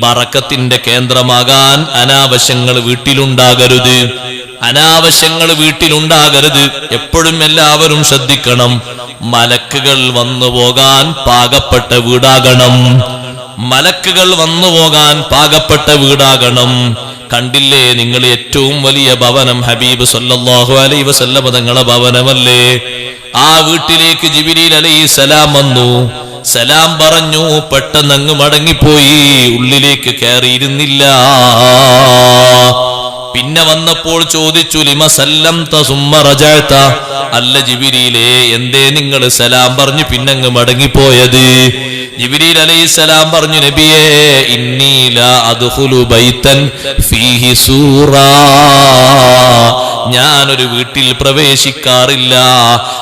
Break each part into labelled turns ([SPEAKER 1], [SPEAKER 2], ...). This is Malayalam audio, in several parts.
[SPEAKER 1] ബറക്കത്തിന്റെ കേന്ദ്രമാകാൻ അനാവശ്യങ്ങൾ വീട്ടിലുണ്ടാകരുത്. അനാവശ്യങ്ങൾ വീട്ടിലുണ്ടാകരുത്. എപ്പോഴും എല്ലാവരും ശ്രദ്ധിക്കണം. മലക്കുകൾ വന്നു പോകാൻ പാകപ്പെട്ട വീടാകണം. മലക്കുകൾ വന്നു പോകാൻ പാകപ്പെട്ട വീടാകണം. കണ്ടില്ലേ നിങ്ങൾ ഏറ്റവും വലിയ ഭവനം ഹബീബ് സല്ലാഹു അലൈ വസല്ലമ തങ്ങളെ ഭവനമല്ലേ? ആ വീട്ടിലേക്ക് ജിബിലീൽ അലൈഹി സലാം വന്നു. സലാം പറഞ്ഞു. പെട്ടെന്ന് അങ്ങ് മടങ്ങിപ്പോയി. ഉള്ളിലേക്ക് കയറിയിരുന്നില്ല. പിന്നെ വന്നപ്പോൾ ചോദിച്ചു ലിമ സല്ലം സുമ്മ റജഅത? അല്ല ജിബിരിയിലെ എന്തേ നിങ്ങൾ സലാം പറഞ്ഞു പിന്നങ്ങ് മടങ്ങിപ്പോയത്? അലൈഹി സലാം പറഞ്ഞു നബിയേ ഇന്നീല അദ്ഖുലു ബൈത്തൻ ഫീഹി സൂറാ. ഞാനൊരു വീട്ടിൽ പ്രവേശിക്കാറില്ല.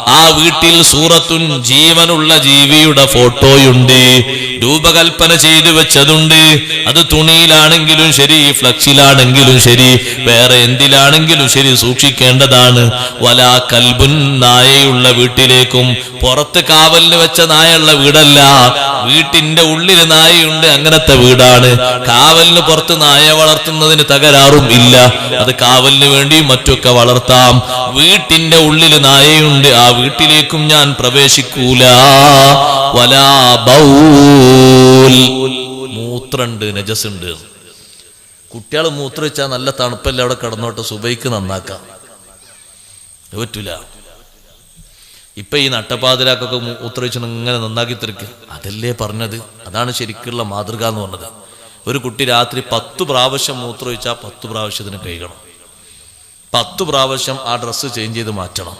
[SPEAKER 1] ആ വീട്ടിൽ സൂറത്തുൻ ജീവനുള്ള ജീവിയുടെ ഫോട്ടോയുണ്ട്. രൂപകൽപ്പന ചെയ്തു വെച്ചതുണ്ട്. അത് തുണിയിലാണെങ്കിലും ശരി ഫ്ലക്സിലാണെങ്കിലും ശരി വേറെ എന്തിലാണെങ്കിലും ശരി സൂക്ഷിക്കേണ്ടതാണ്. വല കൽബുൻ നായയുള്ള വീട്ടിലേക്കും പുറത്ത് കാവലിന് വെച്ച നായുള്ള വീടല്ല. വീട്ടിന്റെ ഉള്ളിൽ നായയുണ്ട് അങ്ങനത്തെ വീടാണ്. കാവലിന് പുറത്ത് നായ വളർത്തുന്നതിന് തകരാറും ഇല്ല. അത് കാവലിന് വേണ്ടിയും മറ്റൊക്കെ വളർത്താം. വീട്ടിന്റെ ഉള്ളിൽ നായയുണ്ട് ആ വീട്ടിലേക്കും ഞാൻ പ്രവേശിക്കൂല. വലാ ബൗൽ. മൂത്രണ്ട് നജസുണ്ട് കുട്ടികൾ മൂത്രവെച്ചാൽ നല്ല തണുപ്പല്ല അവിടെ കിടന്നോട്ടെ സുബൈക്ക് നന്നാക്കാം. പറ്റൂല. ഇപ്പൊ ഈ നട്ടപ്പാതിരാക്കൊക്കെ മൂത്രവെച്ച് ഇങ്ങനെ നന്നാക്കി തിരിക്കുക അതല്ലേ പറഞ്ഞത്? അതാണ് ശരിക്കുള്ള മാതൃക എന്ന് പറഞ്ഞത്. ഒരു കുട്ടി രാത്രി പത്ത് പ്രാവശ്യം മൂത്ര വെച്ചാൽ പത്ത് പ്രാവശ്യത്തിന് കഴുകണം. പത്ത് പ്രാവശ്യം ആ ഡ്രസ്സ് ചേഞ്ച് ചെയ്ത് മാറ്റണം.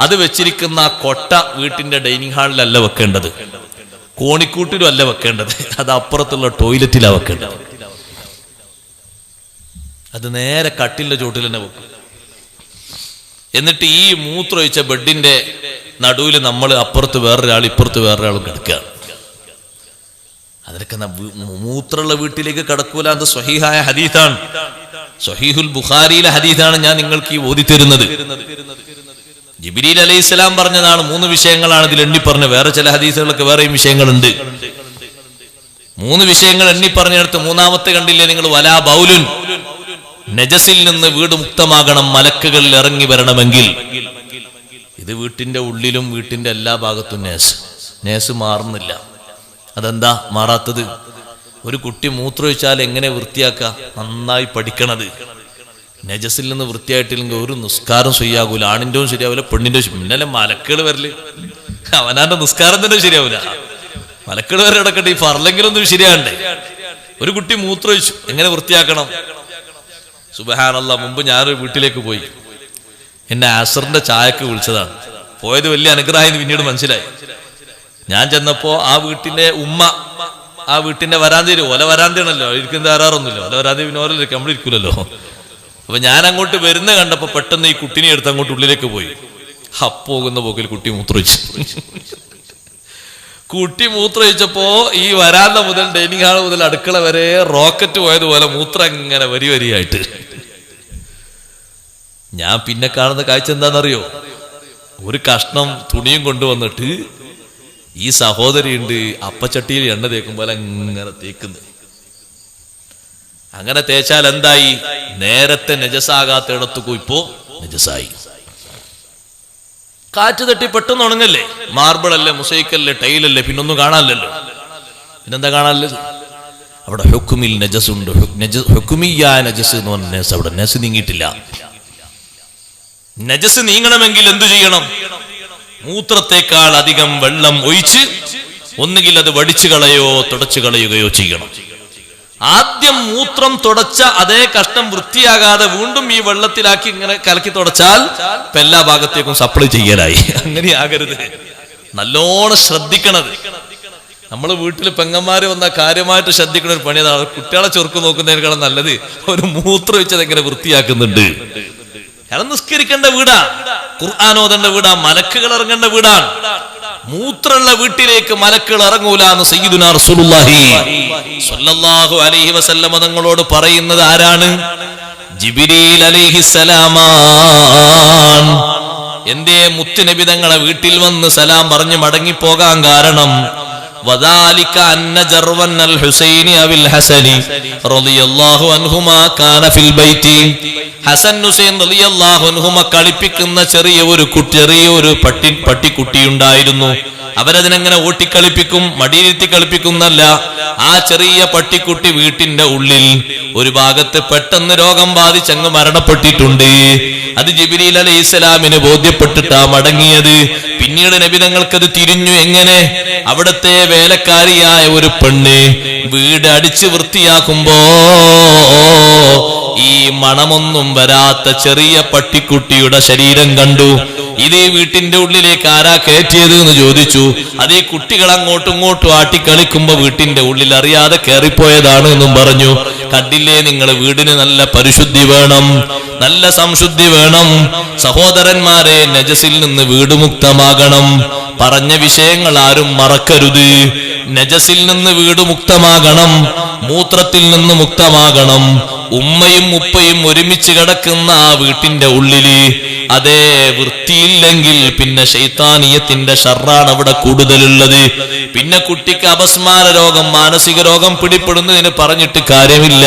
[SPEAKER 1] അത് വെച്ചിരിക്കുന്ന ആ കൊട്ട വീട്ടിന്റെ ഡൈനിങ് ഹാളിലല്ല വെക്കേണ്ടത്. കോണിക്കൂട്ടിലും അല്ല വെക്കേണ്ടത്. അത് അപ്പുറത്തുള്ള ടോയ്ലറ്റിലാണ് വെക്കേണ്ടത്. അത് നേരെ കട്ടിലിന്റെ ചോട്ടിൽ തന്നെ വെക്കും. എന്നിട്ട് ഈ മൂത്രമൊഴിച്ച ബെഡിന്റെ നടുവിൽ നമ്മൾ അപ്പുറത്ത് വേറൊരാൾ ഇപ്പുറത്ത് വേറൊരാളും കിടക്കുക. അതിനൊക്കെ മൂത്രമുള്ള വീട്ടിലേക്ക് കടക്കൂല. അത് സ്വഹീഹായ ഹദീത്താണ് സ്വഹീഹുൽ ബുഖാരിയിലെ ഹദീസാണ് ഞാൻ നിങ്ങൾക്ക് ഈ ഓതി തരുന്നത് ജിബിരിൽ അലൈഹി ഇസ്ലാം പറഞ്ഞതാണ് മൂന്ന് വിഷയങ്ങളാണ് ഇതിൽ എണ്ണി പറഞ്ഞത് വേറെ ചില ഹദീസുകളൊക്കെ വേറെയും വിഷയങ്ങളുണ്ട്. മൂന്ന് വിഷയങ്ങൾ എണ്ണി പറഞ്ഞെടുത്ത് മൂന്നാമത്തെ കണ്ടില്ലേ നിങ്ങൾ? വലാ ബൗലുൻ. നജസിൽ നിന്ന് വീട് മുക്തമാകണം മലക്കുകളിൽ ഇറങ്ങി വരണമെങ്കിൽ. ഇത് വീട്ടിന്റെ ഉള്ളിലും വീട്ടിന്റെ എല്ലാ ഭാഗത്തും നേസ്. നേസ് മാറുന്നില്ല. അതെന്താ? മാറാത്തത്? ഒരു കുട്ടി മൂത്രമൊഴിച്ചാൽ എങ്ങനെ വൃത്തിയാക്കുക നന്നായി പഠിക്കണത്. നജസിൽ നിന്ന് വൃത്തിയായിട്ടില്ലെങ്കിൽ ഒരു നിസ്കാരം ശരിയാകൂല. ആണിന്റെയും ശരിയാവില്ല പെണ്ണിന്റെ പിന്നല്ലേ മലക്കുകൾ വരൽ? അവനാന്റെ നിസ്കാരം തന്നെ ശരിയാവില്ല. മലക്കുകൾ വരെ അടക്കട്ടെ ഈ ഫർലെങ്കിലൊന്നും ശരിയാണ്ടേ ഒരു കുട്ടി മൂത്രമൊഴിച്ചു എങ്ങനെ വൃത്തിയാക്കണം? സുബഹാനല്ല മുമ്പ് ഞാനൊരു വീട്ടിലേക്ക് പോയി. എന്നെ ആസറിന്റെ ചായക്ക് വിളിച്ചതാണ്. പോയത് വലിയ അനുഗ്രഹം പിന്നീട് മനസ്സിലായി. ഞാൻ ചെന്നപ്പോ ആ വീട്ടിന്റെ ഉമ്മ ആ വീട്ടിന്റെ വരാന്തിയിൽ ഒല വരാന്തിയാണല്ലോ ഇരിക്കുന്ന തരാറൊന്നുമില്ല ഒല വരാന്തി പിന്നെ ഓരോ നമ്മൾ ഇരിക്കൂലല്ലോ. അപ്പൊ ഞാൻ അങ്ങോട്ട് വരുന്ന കണ്ടപ്പോ പെട്ടെന്ന് ഈ കുട്ടിനെ എടുത്ത് അങ്ങോട്ട് ഉള്ളിലേക്ക് പോയി. ഹപ്പോകുന്ന പോക്കിൽ കുട്ടി മൂത്രമൊഴിച്ചു. കുട്ടി മൂത്രമൊഴിച്ചപ്പോ ഈ വരാന്ത മുതൽ ഡൈനിങ് ഹാൾ മുതൽ അടുക്കള വരെ റോക്കറ്റ് പോയതുപോലെ മൂത്രം ഇങ്ങനെ വരി വരിയായിട്ട്. ഞാൻ പിന്നെ കാണുന്ന കാഴ്ച എന്താണെന്നറിയോ? ഒരു കഷ്ണം തുണിയും കൊണ്ടുവന്നിട്ട് ഈ സഹോദരിയുണ്ട് അപ്പച്ചട്ടിയിൽ എണ്ണ തേക്കും പോലെ അങ്ങനെ തേക്കുന്നു അങ്ങനെ തേച്ചാൽ എന്തായി? നേരത്തെ നജസാകാത്തിടത്തു ഇപ്പോ നജസായി. കാറ്റ് തട്ടി പെട്ടെന്ന് ഉണങ്ങല്ലേ? മാർബിൾ അല്ലേ മുസൈക്കല്ലേ ടൈലല്ലേ പിന്നൊന്നും കാണാനല്ലോ പിന്നെന്താ കാണാനില്ലത്? അവിടെ ഹുക്കുമിൽ നജസ് ഉണ്ട് ഹുക്കുമിയായ നജസ് എന്ന് പറഞ്ഞ നജസ് അവിടെ. നജസ് നീങ്ങിയിട്ടില്ല. നജസ് നീങ്ങണമെങ്കിൽ എന്തു ചെയ്യണം? മൂത്രത്തെക്കാൾ അധികം വെള്ളം ഒഴിച്ച് ഒന്നുകിൽ അത് വടിച്ചു കളയോ തുടച്ചു കളയുകയോ ചെയ്യണം. ആദ്യം മൂത്രം തുടച്ച അതേ കഷ്ടം വൃത്തിയാകാതെ വീണ്ടും ഈ വെള്ളത്തിലാക്കി ഇങ്ങനെ കലക്കി തുടച്ചാൽ എല്ലാ ഭാഗത്തേക്കും സപ്ലൈ ചെയ്യലായി അങ്ങനെ ആകരുത്. നല്ലോണം ശ്രദ്ധിക്കണത് നമ്മൾ വീട്ടിൽ പെങ്ങന്മാര് വന്ന കാര്യമായിട്ട് ശ്രദ്ധിക്കുന്ന ഒരു പണി അതാണ് കുട്ടികളെ ചെറുക്ക് നോക്കുന്നതിനേക്കാളും നല്ലത്. ഒരു മൂത്രം വെച്ചത് എങ്ങനെ വൃത്തിയാക്കുന്നുണ്ട്? കാരണം നിസ്കരിക്കേണ്ട വീടാ. ഖുർആാനോദന്റെ വീടാ മലക്കുകൾ ഇറങ്ങേണ്ട വീടാണ് മൂത്രമുള്ള വീട്ടിലേക്ക് മലക്കുകൾ ഇറങ്ങൂല എന്ന് സയ്യിദുനാ റസൂലുള്ളാഹി. സ്വല്ലല്ലാഹു അലൈഹി വസല്ലമ തങ്ങളോട് പറയുന്നത് ആരാണ്? ജിബിരീൽ അലൈഹിസ്സലാമാൻ എന്തേ മുത്തുനബി തങ്ങളെ വീട്ടിൽ വന്ന് സലാം പറഞ്ഞ് മടങ്ങിപ്പോകാൻ കാരണം? وذلك أن جروا الحسين أو الحسن رضي الله عنهما كان في البيت ഹസൻ ഹുസൈൻ റളിയല്ലാഹു അൻഹുമ കളിപ്പിക്കുന്ന ചെറിയ ഒരു കുട്ടി ചെറിയ ഒരു പട്ടി പട്ടിക്കുട്ടി ഉണ്ടായിരുന്നു അവരതിനെങ്ങനെ ഓട്ടിക്കളിപ്പിക്കും മടിയിരുത്തി കളിപ്പിക്കുന്നല്ല ആ ചെറിയ പട്ടിക്കുട്ടി വീട്ടിന്റെ ഉള്ളിൽ ഒരു ഭാഗത്ത് പെട്ടെന്ന് രോഗം ബാധിച്ചങ്ങ് മരണപ്പെട്ടിട്ടുണ്ട് അത് ജിബിരിൽ അലൈഹി ഇസ്ലാമിന് ബോധ്യപ്പെട്ടിട്ടാ മടങ്ങിയത് പിന്നീട് നബിതങ്ങൾക്കത് തിരിഞ്ഞു എങ്ങനെ അവിടുത്തെ വേലക്കാരിയായ ഒരു പെണ്ണ് വീട് അടിച്ച് വൃത്തിയാക്കുമ്പോ ഈ മണമൊന്നും വരാത്ത ചെറിയ പട്ടിക്കുട്ടിയുടെ ശരീരം കണ്ടു. ഇത് ഈ വീട്ടിന്റെ ഉള്ളിലേക്ക് ആരാ കയറ്റിയത് എന്ന് ചോദിച്ചു. അത് ഈ കുട്ടികൾ അങ്ങോട്ടും ഇങ്ങോട്ടും ആട്ടിക്കളിക്കുമ്പോ വീട്ടിന്റെ ഉള്ളിൽ അറിയാതെ കയറിപ്പോയതാണ് എന്നും പറഞ്ഞു. കണ്ടില്ലേ നിങ്ങൾ വീടിന് നല്ല പരിശുദ്ധി വേണം നല്ല സംശുദ്ധി വേണം. സഹോദരന്മാരെ നജസിൽ നിന്ന് വീട് മുക്തമാകണം. പറഞ്ഞ വിഷയങ്ങൾ ആരും മറക്കരുത്. നജസിൽ നിന്ന് വീട് മുക്തമാകണം മൂത്രത്തിൽ നിന്ന് മുക്തമാകണം. ഉമ്മയും ഉപ്പയും ഒരുമിച്ച് കിടക്കുന്ന ആ വീട്ടിന്റെ ഉള്ളിൽ അതേ വൃത്തിയില്ലെങ്കിൽ പിന്നെ ശൈത്താനീയത്തിന്റെ ഷർറാണ് അവിടെ കൂടുതലുള്ളത്. പിന്നെ കുട്ടിക്ക് അപസ്മാര രോഗം മാനസിക രോഗം പിടിപ്പെടുന്നതിന് പറഞ്ഞിട്ട് കാര്യമില്ല.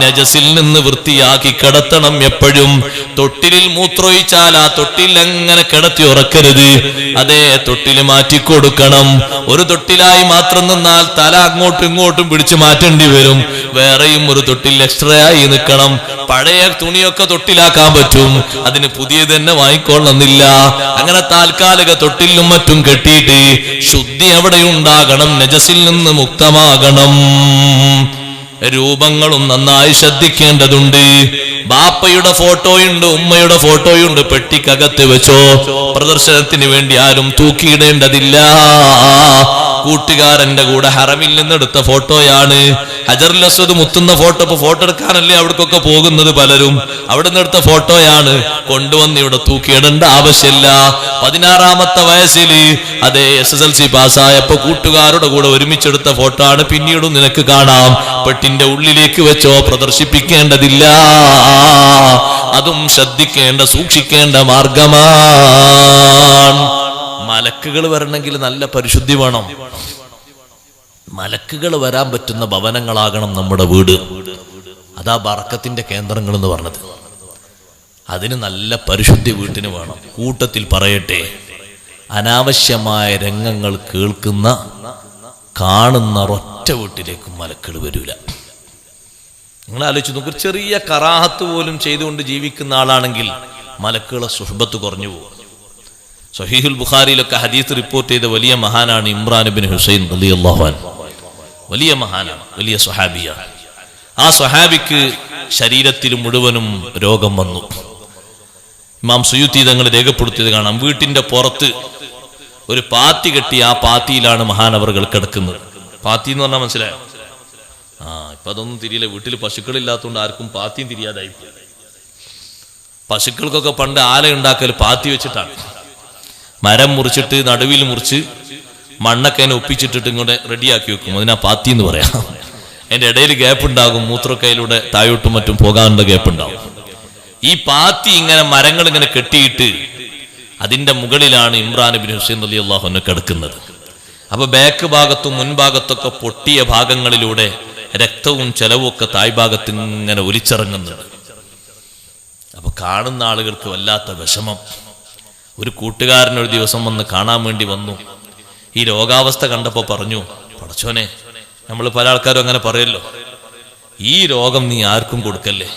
[SPEAKER 1] നജസിൽ നിന്ന് വൃത്തിയാക്കി കിടത്തണം എപ്പോഴും. തൊട്ടിലിൽ മൂത്രൊഴിച്ചാൽ ആ തൊട്ടിൽ എങ്ങനെ കിടത്തി ഉറക്കരുത്? അതേ തൊട്ടിൽ മാറ്റിക്കൊടുക്കണം. ഒരു തൊട്ടിലായി മാത്രം നിന്നാൽ തല അങ്ങോട്ടും ഇങ്ങോട്ടും പിടിച്ചു മാറ്റേണ്ടി വരും. വേറെയും ഒരു തൊട്ടിൽ എക്സ്ട്രാ ആയി നിൽക്കണം. പഴയ തുണിയൊക്കെ തൊട്ടിലാക്കാൻ പറ്റും. അതിന് പുതിയത് തന്നെ വാങ്ങിക്കൊള്ളുന്നില്ല അങ്ങനെ താൽക്കാലിക തൊട്ടിലും മറ്റും കെട്ടിയിട്ട് ശുദ്ധി അവിടെ ഉണ്ടാകണം നജസിൽ നിന്ന് മുക്തമാകണം. രൂപങ്ങളും നന്നായി ശ്രദ്ധിക്കേണ്ടതുണ്ട്. ബാപ്പയുടെ ഫോട്ടോയുണ്ട് ഉമ്മയുടെ ഫോട്ടോയുണ്ട്. പെട്ടിക്കകത്ത് വെച്ചോ. പ്രദർശനത്തിന് വേണ്ടി ആരും തൂക്കിയിടേണ്ടതില്ല. കൂട്ടുകാരന്റെ കൂടെ ഹറമിൽ നിന്നെടുത്ത ഫോട്ടോയാണ്. ഹജറുൽ അസ്വദ് മുത്തുന്ന ഫോട്ടോ ഇപ്പൊ ഫോട്ടോ എടുക്കാനല്ലേ അവിടേക്കൊക്കെ പോകുന്നത് പലരും. അവിടെ നിന്ന് എടുത്ത ഫോട്ടോയാണ്. കൊണ്ടുവന്ന് ഇവിടെ തൂക്കിയിടേണ്ട ആവശ്യമില്ല. പതിനാറാമത്തെ വയസ്സിൽ അതേ എസ് എസ് എൽ സി പാസ്സായപ്പോ കൂട്ടുകാരുടെ കൂടെ ഒരുമിച്ചെടുത്ത ഫോട്ടോ ആണ് പിന്നീടും നിനക്ക് കാണാം. പെട്ടിന്റെ ഉള്ളിലേക്ക് വെച്ചോ പ്രദർശിപ്പിക്കേണ്ടതില്ല. അതും ശ്രദ്ധിക്കേണ്ട സൂക്ഷിക്കേണ്ട മാർഗമാണ്. മലക്കുകൾ വരണമെങ്കിൽ നല്ല പരിശുദ്ധി വേണം. മലക്കുകൾ വരാൻ പറ്റുന്ന ഭവനങ്ങളാകണം നമ്മുടെ വീട്. അതാ ബറക്കത്തിന്റെ കേന്ദ്രങ്ങൾ എന്ന് പറഞ്ഞത്. അതിന് നല്ല പരിശുദ്ധി വീട്ടിന് വേണം. കൂട്ടത്തിൽ പറയട്ടെ അനാവശ്യമായ രംഗങ്ങൾ കേൾക്കുന്ന കാണുന്ന ഒറ്റ വീട്ടിലേക്കും മലക്കൾ വരൂല. നിങ്ങൾ ആലോചിച്ച് നോക്കും ചെറിയ കറാഹത്ത് പോലും ചെയ്തുകൊണ്ട് ജീവിക്കുന്ന ആളാണെങ്കിൽ മലക്കുകളെ സുഹബത്ത് കുറഞ്ഞു പോകും. സഹീഹുൽ ബുഖാരിയിലൊക്കെ ഹദീസ് റിപ്പോർട്ട് ചെയ്ത വലിയ മഹാനാണ് ഇമ്രാൻ ബിൻ ഹുസൈൻ റളിയല്ലാഹു വലിയ മഹാനാണ് വലിയ സ്വഹാബിയാണ് ആ സ്വഹാബിക്ക് ശരീരത്തിൽ മുഴുവനും രോഗം വന്നു. ഇമാം സുയുത്തി തങ്ങൾ രേഖപ്പെടുത്തിയത് കാണാം. വീട്ടിന്റെ പുറത്ത് ഒരു പാത്തി കെട്ടി ആ പാത്തിയിലാണ് മഹാനവറുകൾ കിടക്കുന്നത്. പാത്തി എന്ന് പറഞ്ഞാൽ മനസ്സിലായോ? ആ ഇപ്പൊ അതൊന്നും തിരിയില്ല. വീട്ടിൽ പശുക്കളില്ലാത്തതുകൊണ്ട് ആർക്കും പാത്തിയും തിരിയാതായി പശുക്കൾക്കൊക്കെ പണ്ട് ആല ഉണ്ടാക്കൽ പാത്തി വെച്ചിട്ടാണ്. മരം മുറിച്ചിട്ട് നടുവിൽ മുറിച്ച് മണ്ണൊക്കെ അതിനെ ഒപ്പിച്ചിട്ടിട്ട് ഇങ്ങോട്ട് റെഡിയാക്കി വെക്കും. അതിനാ പാത്തി എന്ന് പറയാം. അതിന്റെ ഇടയിൽ ഗ്യാപ്പ് ഉണ്ടാകും മൂത്രക്കയിലൂടെ താഴോട്ടും മറ്റും പോകാനുള്ള ഗ്യാപ്പ് ഉണ്ടാകും ഈ പാത്തി ഇങ്ങനെ മരങ്ങൾ ഇങ്ങനെ കെട്ടിയിട്ട് അതിന്റെ മുകളിലാണ് ഇമ്രാൻ ബിൻ ഹുസൈൻ അലി അള്ളാഹുനെ കിടക്കുന്നത്. അപ്പൊ ബാക്ക് ഭാഗത്തും മുൻഭാഗത്തൊക്കെ പൊട്ടിയ ഭാഗങ്ങളിലൂടെ രക്തവും ചെലവും ഒക്കെ താഴ്ഭാഗത്ത് ഇങ്ങനെ ഒലിച്ചിറങ്ങുന്നുണ്ട്. അപ്പൊ കാണുന്ന ആളുകൾക്ക് വല്ലാത്ത വിഷമം. ഒരു കൂട്ടുകാരൻ ഒരു ദിവസം വന്ന് കാണാൻ വേണ്ടി വന്നു. ഈ രോഗാവസ്ഥ കണ്ടപ്പോ പറഞ്ഞു പടച്ചോനെ നമ്മൾ പല ആൾക്കാരും അങ്ങനെ പറയല്ലോ. ഈ രോഗം നീ ആർക്കും കൊടുക്കല്ലേ?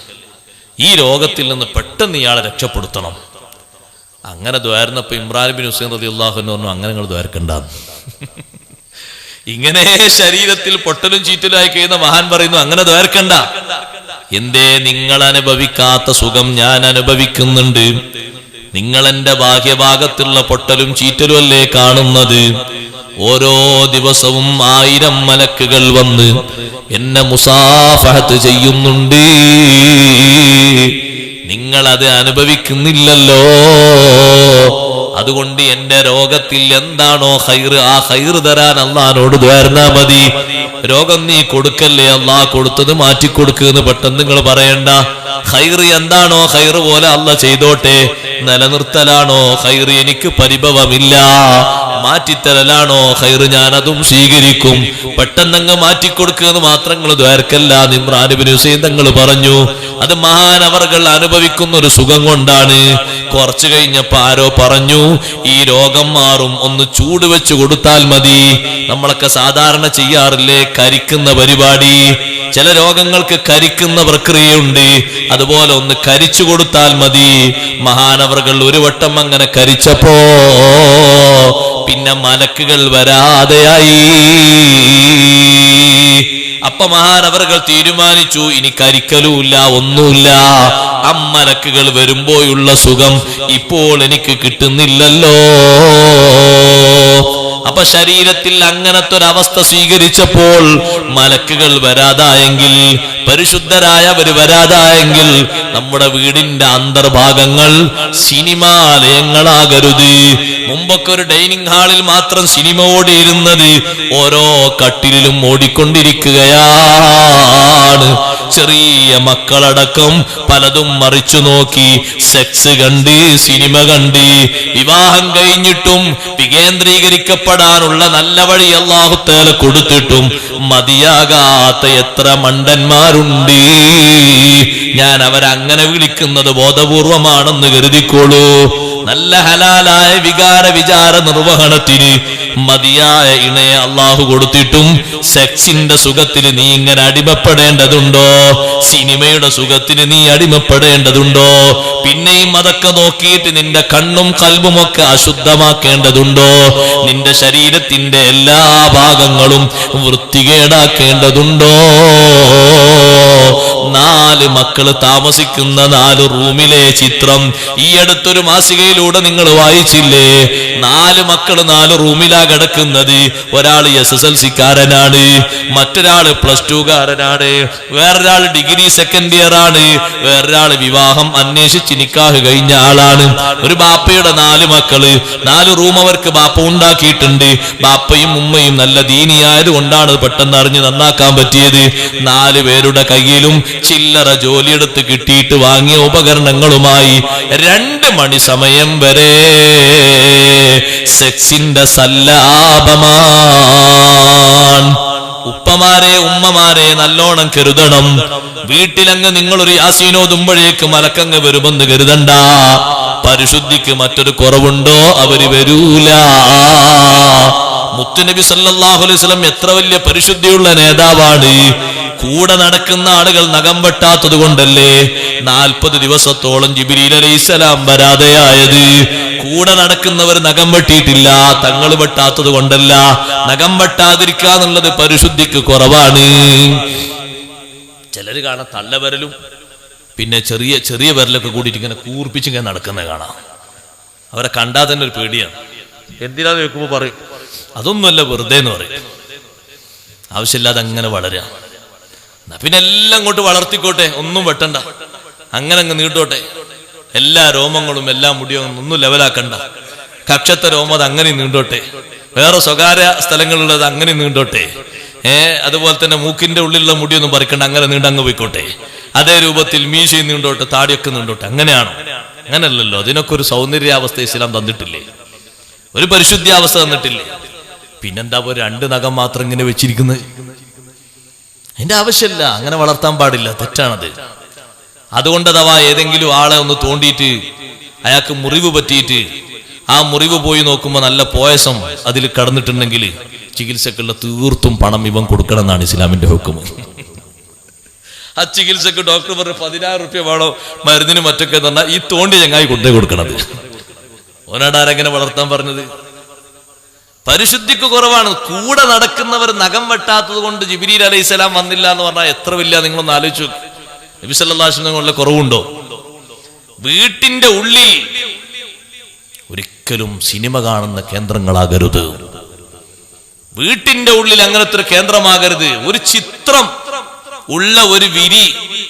[SPEAKER 1] ഈ രോഗത്തിൽ നിന്ന് പെട്ടെന്ന് ഇയാളെ രക്ഷപ്പെടുത്തണം. അങ്ങനെ ദ്വാരുന്നപ്പോ ഇമ്രാൻ ബിൻ ഹുസൈൻ റതി അള്ളാഹുന്ന് പറഞ്ഞു അങ്ങനെ നിങ്ങൾ ദ്വാരക്കണ്ട. ഇങ്ങനെ ശരീരത്തിൽ പൊട്ടലും ചീറ്റലും ആയി കഴിയുന്ന മഹാൻ പറയുന്നു അങ്ങനെ ദ്വാരക്കണ്ട. എന്തേ നിങ്ങൾ അനുഭവിക്കാത്ത സുഖം ഞാൻ അനുഭവിക്കുന്നുണ്ട്. നിങ്ങൾ എന്റെ ബാഹ്യഭാഗത്തുള്ള പൊട്ടലും ചീറ്റലും അല്ലേ കാണുന്നത്? ഓരോ ദിവസവും ആയിരം മലക്കുകൾ വന്ന് എന്നെ മുസാഫഹത്ത് ചെയ്യുന്നുണ്ട്. നിങ്ങൾ അത് അനുഭവിക്കുന്നില്ലല്ലോ. അതുകൊണ്ട് എന്റെ രോഗത്തിൽ എന്താണോ ഹൈറ് ആ ഹൈറ് തരാൻ അള്ളഹാനോട് തേർന്നാ മതി. രോഗം നീ കൊടുക്കല്ലേ അള്ളാ കൊടുത്തത് മാറ്റിക്കൊടുക്കുന്ന് പെട്ടെന്ന് നിങ്ങൾ പറയണ്ട. ഹൈറ് എന്താണോ ഹൈറ് പോലെ അല്ല ചെയ്തോട്ടെ. നിലനിർത്തലാണോ ഹൈറ് എനിക്ക് പരിഭവമില്ല. മാറ്റിത്തരലാണോ? ഹൈറ് ഞാൻ അതും സ്വീകരിക്കും. പെട്ടെന്നങ്ങ് മാറ്റിക്കൊടുക്കുന്നത് മാത്രങ്ങൾ ദ്വാരക്കല്ല നിമ്രാനുബിൻ ഹുസൈൻ തങ്ങൾ പറഞ്ഞു. അത് മഹാനവർകൾ അനുഭവിക്കുന്ന ഒരു സുഖം കൊണ്ടാണ്. കുറച്ചു കഴിഞ്ഞപ്പോ ആരോ പറഞ്ഞു ഈ രോഗം മാറും. ഒന്ന് ചൂട് വെച്ച് കൊടുത്താൽ മതി. നമ്മളൊക്കെ സാധാരണ ചെയ്യാറില്ലേ? കരിക്കുന്ന പരിപാടി. ചില രോഗങ്ങൾക്ക് കരിക്കുന്ന പ്രക്രിയയുണ്ട്. അതുപോലെ ഒന്ന് കരിച്ചു കൊടുത്താൽ മതി. മഹാനവറുകൾ ഒരു വട്ടം അങ്ങനെ കരിച്ചപ്പോ പിന്നെ മലക്കുകൾ വരാതെയായി. അപ്പൊ മഹാനവറുകൾ തീരുമാനിച്ചു ഇനി കരിക്കലുമില്ല ഒന്നുമില്ല. അമ്മലക്കുകൾ വരുമ്പോഴുള്ള സുഖം ഇപ്പോൾ എനിക്ക് കിട്ടുന്നില്ലല്ലോ. അപ്പൊ ശരീരത്തിൽ അങ്ങനത്തെ ഒരു അവസ്ഥ സ്വീകരിച്ചപ്പോൾ മലക്കുകൾ വരാതായെങ്കിൽ പരിശുദ്ധരായവർ വരാതായെങ്കിൽ നമ്മുടെ വീടിന്റെ അന്തർഭാഗങ്ങൾ സിനിമാലയങ്ങളാകരുത്. മുമ്പൊക്കെ ഒരു ഡൈനിങ് ഹാളിൽ മാത്രം സിനിമ ഓടിയിരുന്നത് ഓരോ കട്ടിലും ഓടിക്കൊണ്ടിരിക്കുകയാണ്. ചെറിയ മക്കളടക്കം പലതും മറിച്ചു നോക്കി സെക്സ് കണ്ട് സിനിമ കണ്ട് വിവാഹം കഴിഞ്ഞിട്ടും വികേന്ദ്രീകരിക്കപ്പെടാനുള്ള നല്ല വഴി അള്ളാഹുത്തേല കൊടുത്തിട്ടും മതിയാകാത്ത എത്ര മണ്ടന്മാരുണ്ട്. ഞാൻ അവരങ്ങനെ വിളിക്കുന്നത് ബോധപൂർവമാണെന്ന് കരുതിക്കോളൂ. നല്ല ഹലാലായ വികാര വിചാര നിർവഹണത്തിന് മതിയായ ഇണയെ അള്ളാഹു കൊടുത്തിട്ടും സെക്സിന്റെ സുഖത്തിന് നീ ഇങ്ങനെ അടിമപ്പെടേണ്ടതുണ്ടോ? സിനിമയുടെ സുഖത്തിന് നീ അടിമപ്പെടേണ്ടതുണ്ടോ? പിന്നെയും അതൊക്കെ നോക്കിയിട്ട് നിന്റെ കണ്ണും കൽബും ഒക്കെ അശുദ്ധമാക്കേണ്ടതുണ്ടോ? നിന്റെ ശരീരത്തിന്റെ എല്ലാ ഭാഗങ്ങളും വൃത്തികേടാക്കേണ്ടതുണ്ടോ? നാല് മക്കൾ താമസിക്കുന്ന നാല് റൂമിലെ ചിത്രം ഈ അടുത്തൊരു മാസികയിലൂടെ നിങ്ങൾ വായിച്ചില്ലേ? നാല് മക്കൾ നാല് റൂമിലാ കിടക്കുന്നത്. ഒരാൾ എസ് എസ് എൽ സിക്കാരനാണ് മറ്റൊരാൾ പ്ലസ് ടു കാരനാണ് വേറൊരാൾ ഡിഗ്രി സെക്കൻഡ് ഇയർ ആണ് വേറൊരാൾ വിവാഹം അന്വേഷിച്ച് നിക്കാഹ് കഴിഞ്ഞ ആളാണ്. ഒരു ബാപ്പയുടെ നാല് മക്കൾ നാല് റൂം അവർക്ക് ബാപ്പ ഉണ്ടാക്കിയിട്ടുണ്ട്. ബാപ്പയും ഉമ്മയും നല്ല ദീനിയായത് കൊണ്ടാണ് പെട്ടെന്ന് അറിഞ്ഞ് നന്നാക്കാൻ പറ്റിയത്. നാല് പേരുടെ കയ്യിലും ചില്ലറ ജോലിയെടുത്ത് കിട്ടിയിട്ട് വാങ്ങിയ ഉപകരണങ്ങളുമായി രണ്ട് മണി സമയം വരെ സെക്സിന്റെ സല്ലാപമാണ് ഉപ്പമാരെ ഉമ്മമാരെ നല്ലോണം കരുതണം. വീട്ടിലങ്ങ് നിങ്ങളൊരു യാസീനോതുമ്പോഴേക്ക് മലക്കങ്ങ് വരുമെന്ന് കരുതണ്ട. പരിശുദ്ധിക്ക് മറ്റൊരു കുറവുണ്ടോ? അവർ വരൂല. മുത്തുനബി സല്ലല്ലാഹു അലൈഹി എത്ര വലിയ പരിശുദ്ധിയുള്ള നേതാവാണ്. കൂടെ നടക്കുന്ന ആളുകൾ നഖം വെട്ടാത്തത് കൊണ്ടല്ലേ നാൽപ്പത് ദിവസത്തോളം ജിബിരി അലൈസലാം വരാതെയായത് കൂടെ നടക്കുന്നവർ നഖം വെട്ടിയിട്ടില്ല തങ്ങൾ വെട്ടാത്തത് കൊണ്ടല്ല. നഖം വെട്ടാതിരിക്കുക എന്നുള്ളത് പരിശുദ്ധിക്ക് കുറവാണ്. ചിലര് കാണാം തള്ളവരലും പിന്നെ ചെറിയ ചെറിയ വിരലൊക്കെ കൂടിയിട്ട് ഇങ്ങനെ കൂർപ്പിച്ച് ഇങ്ങനെ നടക്കുന്നത് കാണാം. അവരെ കണ്ടാൽ തന്നെ ഒരു പേടിയാണ്. എന്തിനാന്ന് ചോദിക്കുമ്പോൾ പറയും? അതൊന്നുമല്ല വെറുതെ എന്ന് പറയും. ആവശ്യമില്ലാതെ അങ്ങനെ വളരാ. എന്നാ പിന്നെ എല്ലാം അങ്ങോട്ട് വളർത്തിക്കോട്ടെ ഒന്നും വെട്ടണ്ട. അങ്ങനെ അങ്ങ് നീട്ടോട്ടെ. എല്ലാ രോമങ്ങളും എല്ലാ മുടിയും ഒന്നും ലെവലാക്കണ്ട. കക്ഷത്തെ രോമം അത് അങ്ങനെ നീണ്ടോട്ടെ. വേറെ സ്വകാര്യ സ്ഥലങ്ങളുള്ളത് അങ്ങനെ നീണ്ടോട്ടെ. ഏ അതുപോലെ തന്നെ മൂക്കിന്റെ ഉള്ളിലുള്ള മുടിയൊന്നും പറിക്കണ്ട അങ്ങനെ നീണ്ടങ്ങ് പോയിക്കോട്ടെ. അതേ രൂപത്തിൽ മീശയും നീണ്ടോട്ടെ താടിയൊക്കെ നീണ്ടോട്ടെ. അങ്ങനെയാണോ? അങ്ങനല്ലല്ലോ അതിനൊക്കെ ഒരു സൗന്ദര്യാവസ്ഥ ഇസ്ലാം തന്നിട്ടില്ലേ? ഒരു പരിശുദ്ധാവസ്ഥ തന്നിട്ടില്ല. പിന്നെന്താ രണ്ട് നഖം മാത്രം ഇങ്ങനെ വെച്ചിരിക്കുന്നത്? അതിന്റെ ആവശ്യമില്ല അങ്ങനെ വളർത്താൻ പാടില്ല തെറ്റാണത്. അതുകൊണ്ട് അഥവാ ഏതെങ്കിലും ആളെ ഒന്ന് തോണ്ടിയിട്ട് അയാൾക്ക് മുറിവ് പറ്റിയിട്ട് ആ മുറിവ് പോയി നോക്കുമ്പോൾ നല്ല പോയസം അതിൽ കടന്നിട്ടുണ്ടെങ്കിൽ ചികിത്സക്കുള്ള തീർത്തും പണം ഇവൻ കൊടുക്കണം എന്നാണ് ഇസ്ലാമിന്റെ ഹുക്കും ആ ചികിത്സക്ക് ഡോക്ടർ പറഞ്ഞു പതിനായിരം റുപ്യ വേണോ മരുന്നിന് മറ്റൊക്കെ എന്ന് ഈ തോണ്ടി ചങ്ങായി കൊണ്ടേ കൊടുക്കണത്. ഓനാടാരെങ്ങനെ വളർത്താൻ പറഞ്ഞത്? പരിശുദ്ധിക്ക് കുറവാണ്. കൂടെ നടക്കുന്നവർ നഖം വെട്ടാത്തത് കൊണ്ട് ജിബിരി അലൈഹിസ്സലാം വന്നില്ല എന്ന് പറഞ്ഞാൽ എത്ര വലിയ നിങ്ങളൊന്ന് ആലോചിച്ചു നബിസല്ലാസ്ലങ്ങളുടെ കുറവുണ്ടോ? വീട്ടിന്റെ ഉള്ളിൽ ഒരിക്കലും സിനിമ കാണുന്ന കേന്ദ്രങ്ങളാകരുത്. വീട്ടിന്റെ ഉള്ളിൽ അങ്ങനത്തെ ഒരു കേന്ദ്രമാകരുത്. ഒരു ചിത്രം ഉള്ള ഒരു വിരി